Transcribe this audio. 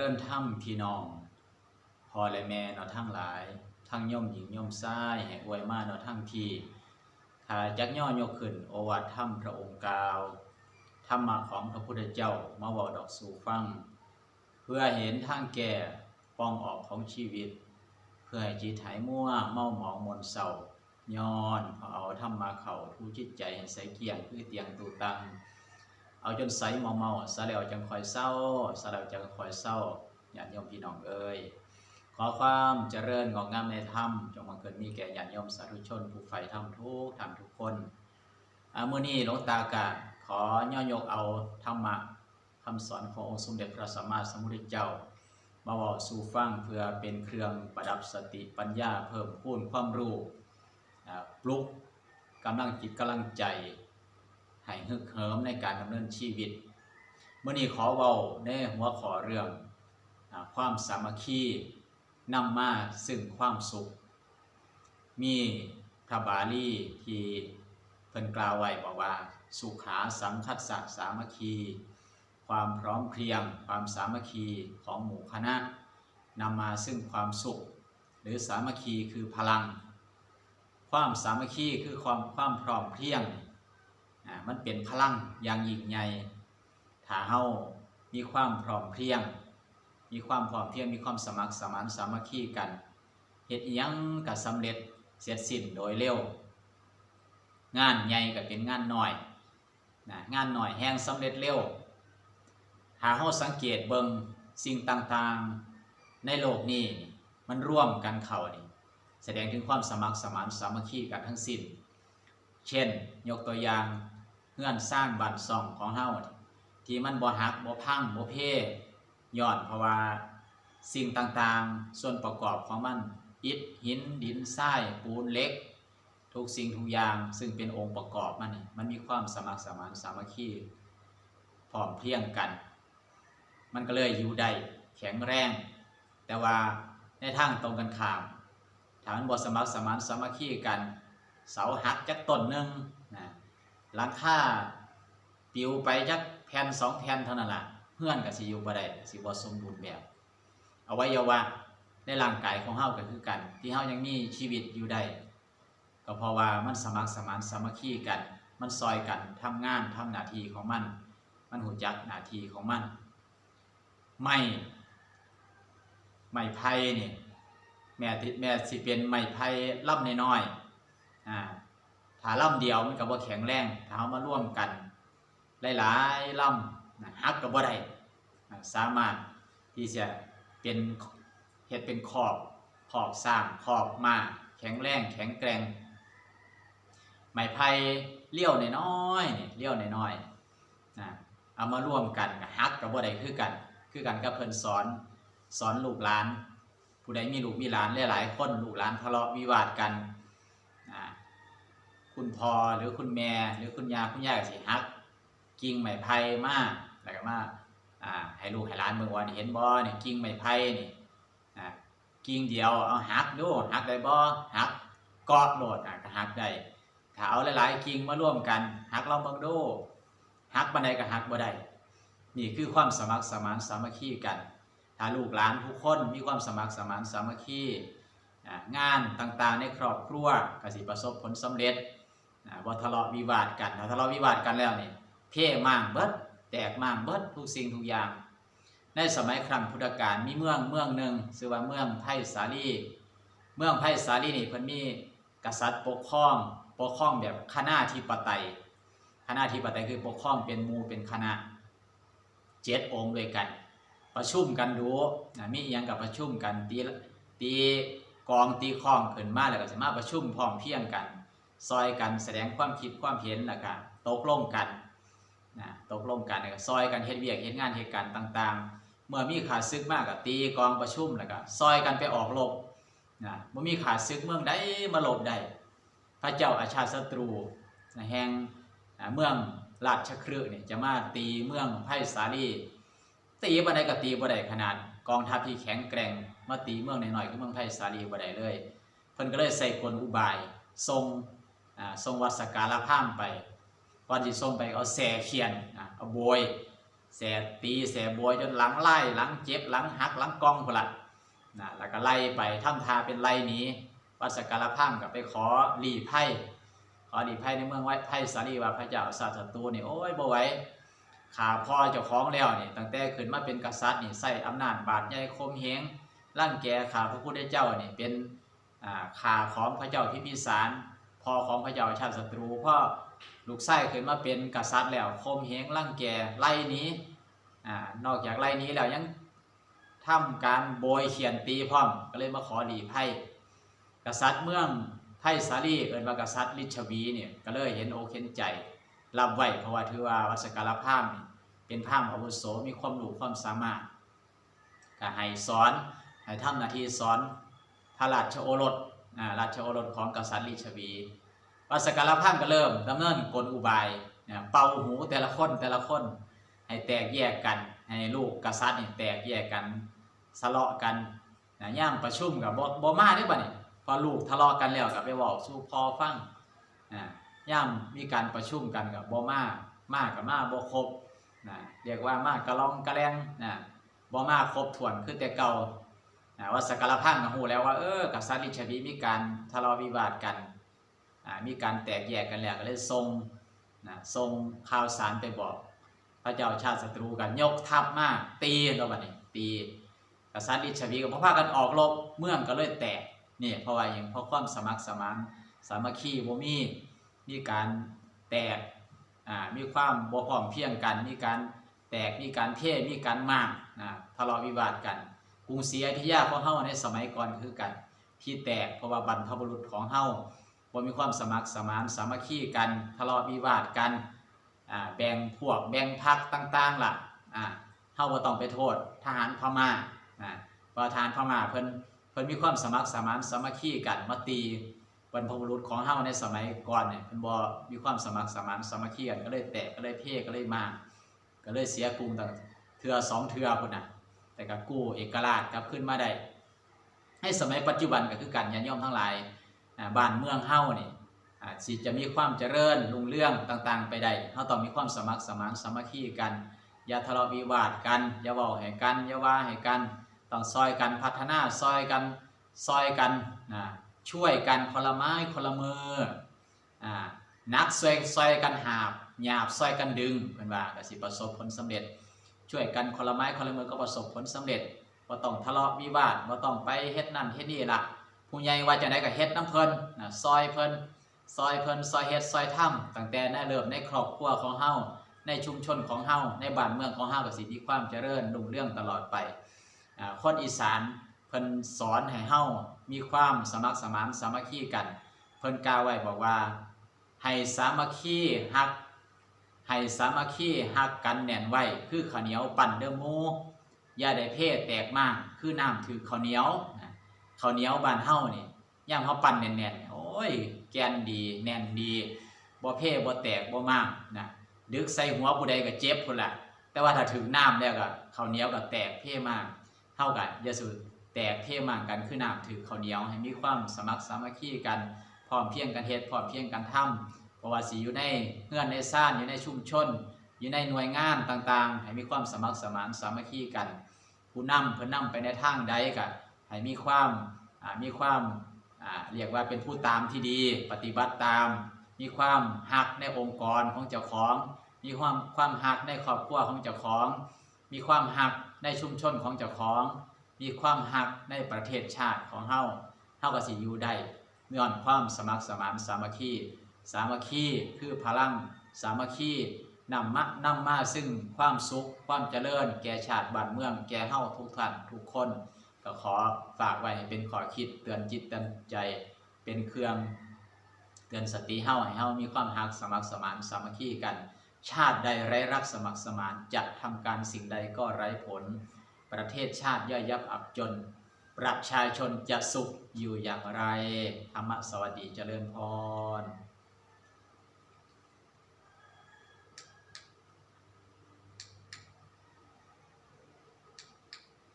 ริญถ้ำพี่น้องพ่อและแม่เนาะทั้งหลายทั้งย่อมหญิงย่อมชายให้อวยมาเนาะทั้งพี่ข้าจักย่อยกขึ้นโอวาทถ้ำพระองค์กาวธรรมะของพระพุทธเจ้ามาเว้าดอกสู่ฟัง เพื่อเห็นทางแก่ป้องออกของชีวิต เพื่อให้จิตหายมั่วเมาหมองมนเศร้าย้อนเอาเอาธรรมมาเข้าทูจิตใจให้ใสเกียงคือเตียงตูตัง เอาจนใสเมาเมาซะแล้วจังคอยเศร้าซะแล้วจังคอยเศร้าญาติโยมพี่น้องเอ้ยขอความเจริญงอกงามในธรรมจงบังเกิดมีแก่ญาติโยมสาธุชนผู้ใฝ่ธรรมทุกท่านทุกคนอ่ามื้อนี้หลวงตากะขอย่อยกเอาธรรมะคำสอนขององค์สมเด็จพระสัมมาสัมพุทธเจ้ามาเว้าสู่ฟังเพื่อเป็นเครื่องประดับสติปัญญาเพิ่มพูนความรู้ปลุกกำลังจิตกำลังใจ ฮึกเหิมในการดำเนินชีวิตเมื่อนี้ขอเว้าในหัวขอเรื่องอความสามัคคีนำมาซึ่งความสุข มีพระบาลีที่เพิ่นกล่าวไว้บอกว่า สุขาสังคัสสะสามัคคี ความพร้อมเพรียง ความสามัคคีของหมู่คณะนำมาซึ่งความสุข หรือสามัคคีคือพลัง ความสามัคคีคือความความพร้อมเพรียง มันเป็นพลังอย่างยิ่งใหญ่ถ้าเฮามีความพร้อมเพรียง มีความพร้อมเพรียง มีความสมัครสมานสามัคคีกันเฮ็ดอิหยังก็สำเร็จเสร็จสิ้นโดยเร็ว งานใหญ่ก็เป็นงานหน้อยนะงานหน้อยแห้งสำเร็จเร็ว หาเฮาสังเกตเบิงสิ่งต่างๆ ในโลกนี้มันร่วมกันเข้านี่แสดงถึงความสมัครสมานสามัคคีกันทั้งสิ้น เช่น ยกตัวอย่าง เงื่อนสร้างบ้านซ่องของเฮาที่มันบ่หักบ่พังบ่เพย้อนเพราะว่าสิ่งต่างๆ ส่วนประกอบของมันอิฐหินดินทรายปูนเล็ก ทุกสิ่งทุกอย่างซึ่งเป็นองค์ประกอบมันมันมีความสมัครสมานสามัคคีพร้อมเพรียงกัน มันก็เลยอยู่ได้แข็งแรง แต่ว่าในทางตรงกันข้ามถ้ามันบ่สมัครสมานสามัคคีกัน เสาหักจักต้นหนึ่ง หลังคาปิวไปจักแผ่นสองแผ่นเท่านั้นละเพื่อนกับสิอยู่บ่ได้สิบ่สมบูรณ์แบบอวัยวะในร่างกายของเฮาก็คือกัน ที่เฮายังมีชีวิตอยู่ได้ก็เพราะว่ามันสมัครสมานสามัคคีกัน มันซอยกันทำงานทำหน้าที่ของมัน มันหูจักหน้าที่ของมัน ไม่ไม่ไผ่นี่แม่ที่แม่สิเป็นไม้ไผ่ลำน้อยๆอ่า ถ้าล่ำเดียวมันก็บ่แข็งแรงถ้าเอามาร่วมกัน หลายๆล่ำนะฮักก็บ่ได้สามารถที่จะเป็นเฮ็ดเป็นขอบขอบสร้างขอบมาแข็งแรงแข็งแกร่งไม้ไผ่เลี้ยวน้อยๆเลี้ยวน้อยๆนะเอามาร่วมกันฮักก็บ่ได้คือกันคือกันกับเพิ่นสอนสอนลูกหลาน ผู้ใดมีลูกมีหลานหลายๆคนลูกหลานทะเลาะวิวาทกัน คุณพอหรือคุณแม่หรือคุณยาคุณยาก็สิฮัก กิ่งไม้ไผ่มากแล้วก็มาอ่าให้ลูกให้หลานเบิ่งว่านี่เห็นบ่นี่กิ่งไม้ไผ่นี่อ่ากิ่งเดียวเอาหักดูหักได้บ่หักเกาะโหลดอะก็หักได้ถ้าเอาหลายๆกิ่งมาร่วมกันหักลองเบิ่งดูหักปานใดก็หักบ่ได้นี่คือความสมัครสมานสามัคคีกัน ถ้าลูกหลานทุกคนมีความสมัครสมานสามัคคีงานต่างๆในครอบครัวก็สิประสบผลสำเร็จ อ่าทะเลาะวิวาทกันถ้าทะเลาะวิวาทกันแล้วนี่เพ่มางเบิดแตกมางเบิดทุกสิ่งทุกอย่าง ในสมัยครั้งพุทธกาลมีเมืองเมืองหนึ่งชื่อว่าเมืองไผ่สาลีเมืองไผ่สาลีนี่เพิ่นมีกษัตริย์ปกครองปกครองแบบคณะธิปไตยคณะธิปไตยคือปกครองเป็นมูเป็นคณะเจ็ดองค์ด้วยกัน ประชุมกันดูนะมีอหยังกับประชุมกันตีตีกองตีข้องขึ้นมาแล้วก็จะมาประชุมพร้อมเพียงกัน ซอยกันแสดงความคิดความเห็นแล้วก็ตกลงกันนะตกลงกันแล้วก็ซอยกันเฮ็ดเวียกเฮ็ดงานเหตุการณ์ต่าง ๆ เมื่อมีขาดซึกมากก็ตีกองประชุมแล้วก็ซอยกันไปออกรบนะบ่อมีขาดซึกเมืองใดมาลบได้พระเจ้าอาชาติศัตรูนะแห่งเมืองราชคฤห์เนี่ยจะมาตีเมืองไผ่สาลีตีบ่ได้ก็ตีบ่ได้ขนาดกองทัพที่แข็งแกร่งมาตีเมืองหน่อยๆคือเมืองไผ่สาลีบ่ได้เลยเพิ่นก็เลยใส่กลอุบายทรง ทรงวัดสการะพามไปก่อนสิส่งไปเอาแสเขียนอ่าเอาโบยแสตีแสบวยจนหลังไล่หลังเจ็บหลังหักหลังกองพุ่นละนะแล้วก็ไล่ไปทำทาเป็นไล่นี้วัดสการะพังกับไปขอหลีไพ่ขอหลีไพ่ในเมืองไว้ไพ่สาลีว่าพระเจ้าสัตว์ศัตรูนี่โอ้ยบ่ไหวขาพ่อเจ้าของแล้วนี่ตั้งแต่ขึ้นมาเป็นกษัตริย์นี่ใส่อำนาจบาดใหญ่คมเหงร่างแก่ขาพระพุทธเจ้านี่เป็นอาขาของพระเจ้าพิมพิสาร พ่อของพระเจ้าชาติศัตรูพ่อลูกไส้ขึ้นมาเป็นกษัตริย์แล้วคมเหงร่างแก่ไล่นี้อ่านอกจากไล่นี้แล้วยังทำการโบยเขียนตีพร้อมก็เลยมาขอหลีไพ่กษัตริย์เมืองไพ่สาลีเอินว่ากษัตริย์ลิชวีเนี่ยก็เลยเห็นโอเห็นใจรับไหวเพราะว่าถือว่าวัสการพามนี่เป็นพามอาวุโสมีความรู้ความสามารถก็ให้สอนให้ทำหน้าที่สอนพระราชโอรส ราชโอรสของกษัตริย์ลิชวีวัสการพามก็เริ่มดำเนินกลอุบายเป่าหูแต่ละคนแต่ละคน ให้แตกแยกกัน ให้ลูกกษัตริย์นี่แตกแยกกันทะเลาะกันนะย่ามประชุมกับบ่บ่มาได้บ่นี่พอลูกทะเลาะกันแล้วก็ไปเว้าสู่พ่อฟังนะย่ามมีการประชุมกันกับบ่มามากกับมาบ่ครบนะเรียกว่ามากกระลองกระแลงนะบ่มาครบถ้วนคือแต่เก่า นะว่าสกการะพังก็ฮู้แล้วว่าเออกษัตริย์ลิชวีมีการทะเลาะวิวาทกันมีการแตกแยกกันแล้วก็เลยส่งนะส่งข่าวสารไปบอก พระเจ้าชาติศัตรูกันยกทัพมาตีเราบัดนี้ตีกษัตริย์ลิชวีกับพระพากันออกรบเมืองก็เลยแตกนี่เพราะว่าอย่างเพราะความสมัครสมานสามัคคีบ่มีมีการแตกอ่ามีความบ่พร้อมเพียงกัน มีการแตกมีการเท่มีการมากอ่าทะเลาะวิวาทกัน รุงศรีอยุธยาของเฮาในสมัยก่อนคือกัน ที่แตกเพราะว่าบรรพบุรุษของเฮาบ่มีความสมัครสมานสามัคคีกันทะเลาะวิวาทกันแบ่งพวกแบ่งพักต่างๆล่ะอ่าเฮาบ่ต้องไปโทษทหารพม่าอ่าเพระทหารพม่าเพิ่นเพิ่นมีความสมัครสมานสามัคคีกันมาตีบรรพบุรุษของเฮาในสมัยก่อนเนี่ยเพิ่นบ่มีความสมัครสมานสามัคคีกันก็เลยแตกก็เลยเพ่ก็เลยมาก็เลยเสียกรุงตั้งเทื่อสองเทื่อพุ่นน่ะ แต่ก็กู้เอกราชกลับขึ้นมาได้ให้สมัยปัจจุบันก็คือกันญาติโยมทั้งหลายบ้านเมืองเฮานี่สิจะมีความเจริญรุ่งเรื่องต่างๆ ไปได้เราต้องมีความสมัครสมานสามัคคีกัน อย่าทะเลาะวิวาทกันอย่าเว้าให้กันอย่าว่าให้กันต้องซอยกันพัฒนาซอยกันซอยกันนะช่วยกันคนละไม้คนละมืออ่านักซอยซอยกันหาบหยาบซอยกันดึงเพิ่นว่าก็สิประสบผลสำเร็จ ช่วยกันคนละไม้คนละมือก็ประสบผลสำเร็จบ่ต้องทะเลาะวิวาทบ่ต้องไปเฮ็ดนั่นเฮ็ดนี่ล่ะผู้ใหญ่ว่าจังได้ก็เฮ็ดนํเพลินนะซอยเพลินซอยเพลินซอยเฮ็ดซอยถ้ำตั้งแต่ในเริ่มในครอบครัวของเฮาในชุมชนของเฮาในบ้านเมืองของเฮาก็สิมีความเจริญรุ่งเรื่องตลอดไปคนอีสานเพิ่นสอนให้เฮามีความสมัครสมานสามัคคีกัน เพิ่นกล่าวไว้บอกว่าให้สามัคคีฮัก ให้สามัคคีฮักกันแน่นไว้ คือข้าวเหนียวปั่นเด้อหมูอย่าได้เพศแตกมาก คือน้ำถือข้าวเหนียวข้าวเหนียวบานเฮานี่ย่างเขาปั่นแน่นๆโอ้ย แกนดีแน่นดีบ่เพ่บ่แตกบ่มากนะดึกใส่หัวผู้ใดก็เจ็บพุ่นละแต่ว่าถ้าถึงน้ำแล้วก็ข้าวเหนียวก็แตกเพ่มาก เท่ากันย่าสูแตกเพ่มากกันคือน้ำถือข้าวเหนียวให้มีความสมัครสามัคคีกันพร้อมเพียงกันเฮ็ดพร้อมเพียงกันทำ เพราะว่าสิอยู่ในเฮือนในซ่านอยู่ในชุมชน อยู่ในหน่วยงานต่างๆ ให้มีความสมัครสมานสามัคคีกัน ผู้นำเพิ่นนำไปในทางใดก็ให้มีความมีความเรียกว่าเป็นผู้ตามที่ดี ปฏิบัติตาม มีความหักในองค์กรของเจ้าของ มีความความหักในครอบครัวของเจ้าของ มีความหักในชุมชนของเจ้าของ มีความหักในประเทศชาติของเฮาเฮาก็สิอยู่ได้เมื่อนความสมัครสมานสามัคคี สามัคคีคือพลัง สามัคคีนำมานำมาซึ่งความสุขความเจริญ แก่ชาติบ้านเมือง แก่เฮ้าทุกท่านทุกคน ก็ขอฝากไว้เป็นขอคิดเตือนจิตเตือนใจเป็นเครื่องเตือนสติเฮ้าให้เฮามีความหักสมัครสมานสามัคคีกัน ชาติใดไร้รักสมัครสมานจะทำการสิ่งใดก็ไร้ผล ประเทศชาติย่อยยับอับจน ประชาชนจะสุขอยู่อย่างไรธรรมะสวัสดีเจริญพร